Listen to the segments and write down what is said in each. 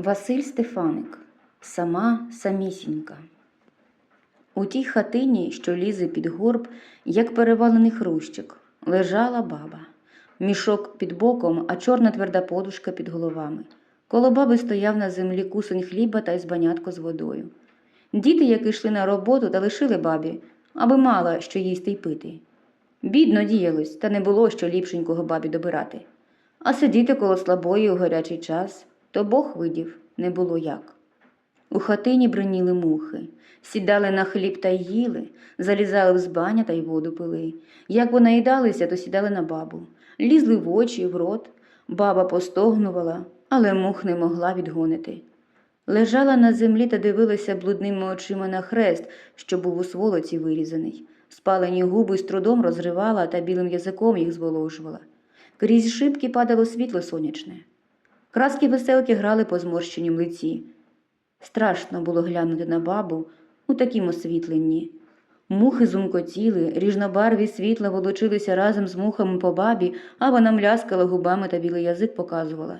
Василь Стефаник, сама самісінька. У тій хатині, що лізе під горб, як перевалений хрущик, лежала баба. Мішок під боком, а чорна тверда подушка під головами. Коло баби стояв на землі кусень хліба та й збанятко з водою. Діти, які йшли на роботу та лишили бабі, аби мала що їсти й пити. Бідно діялось, та не було що ліпшенького бабі добирати. А сидіти коло слабої у гарячий час, то Бог видів, не було як. У хатині бриніли мухи, сідали на хліб та їли, залізали в збаня та й воду пили. Як понаїдалися, то сідали на бабу, лізли в очі, в рот. Баба постогнувала, але мух не могла відгонити. Лежала на землі та дивилася блудними очима на хрест, що був у сволоці вирізаний. Спалені губи з трудом розривала та білим язиком їх зволожувала. Крізь шибки падало світло сонячне. Краски веселки грали по зморщенім лиці. Страшно було глянути на бабу у такім освітленні. Мухи зумкотіли, ріжнобарві світла волочилися разом з мухами по бабі, а вона мляскала губами та білий язик показувала.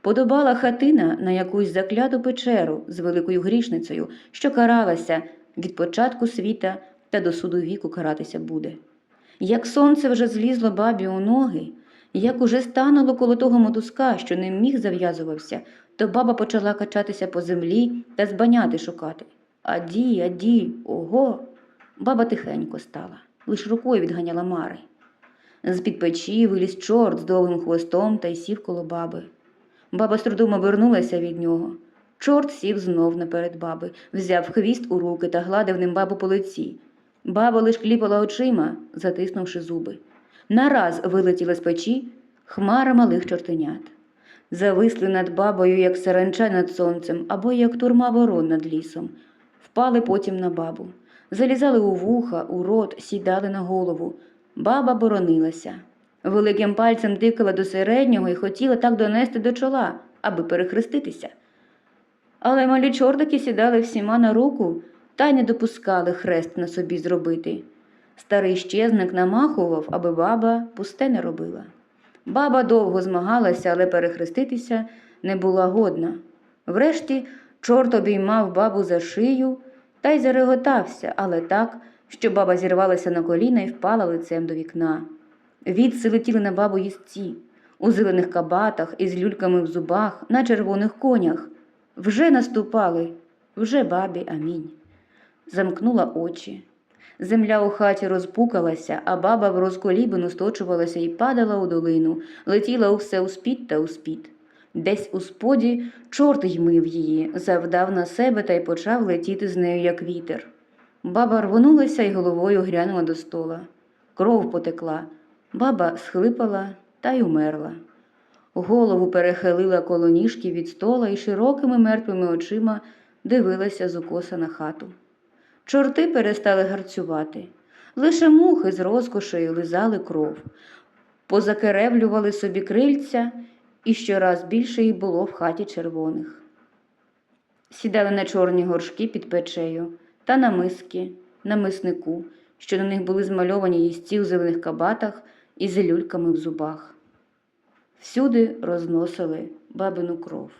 Подобала хатина на якусь закляту печеру з великою грішницею, що каралася від початку світа та до суду віку каратися буде. Як сонце вже злізло бабі у ноги, як уже стануло коло того мотузка, що не міг зав'язувався, то баба почала качатися по землі та збаняти шукати. Аді, аді, ого. Баба тихенько стала, лиш рукою відганяла мари. З-під печі виліз чорт з довгим хвостом та й сів коло баби. Баба з трудом обернулася від нього. Чорт сів знов наперед баби, взяв хвіст у руки та гладив ним бабу по лиці. Баба лиш кліпала очима, затиснувши зуби. Нараз вилетіла з печі хмара малих чортенят. Зависли над бабою, як саранча над сонцем, або як турма ворон над лісом. Впали потім на бабу. Залізали у вуха, у рот, сідали на голову. Баба боронилася. Великим пальцем тикала до середнього і хотіла так донести до чола, аби перехреститися. Але малі чордики сідали всіма на руку та й не допускали хрест на собі зробити. Старий щезник намахував, аби баба пусте не робила. Баба довго змагалася, але перехреститися не була годна. Врешті чорт обіймав бабу за шию та й зареготався, але так, що баба зірвалася на коліна і впала лицем до вікна. Відси летіли на бабу їстці, у зелених кабатах із люльками в зубах, на червоних конях. Вже наступали, вже бабі амінь. Замкнула очі. Земля у хаті розпукалася, а баба в розколібину сточувалася і падала у долину, летіла усе успід та успід. Десь у споді чорт ймив її, завдав на себе та й почав летіти з нею, як вітер. Баба рвонулася і головою грянула до стола. Кров потекла. Баба схлипала та й умерла. Голову перехилила коло ніжки від стола і широкими мертвими очима дивилася з укоса на хату. Чорти перестали гарцювати. Лише мухи з розкошею лизали кров, позакеревлювали собі крильця, і щораз більше їх було в хаті червоних. Сідали на чорні горшки під печею та на миски, на миснику, що на них були змальовані їсті у зелених кабатах і з люльками в зубах. Всюди розносили бабину кров.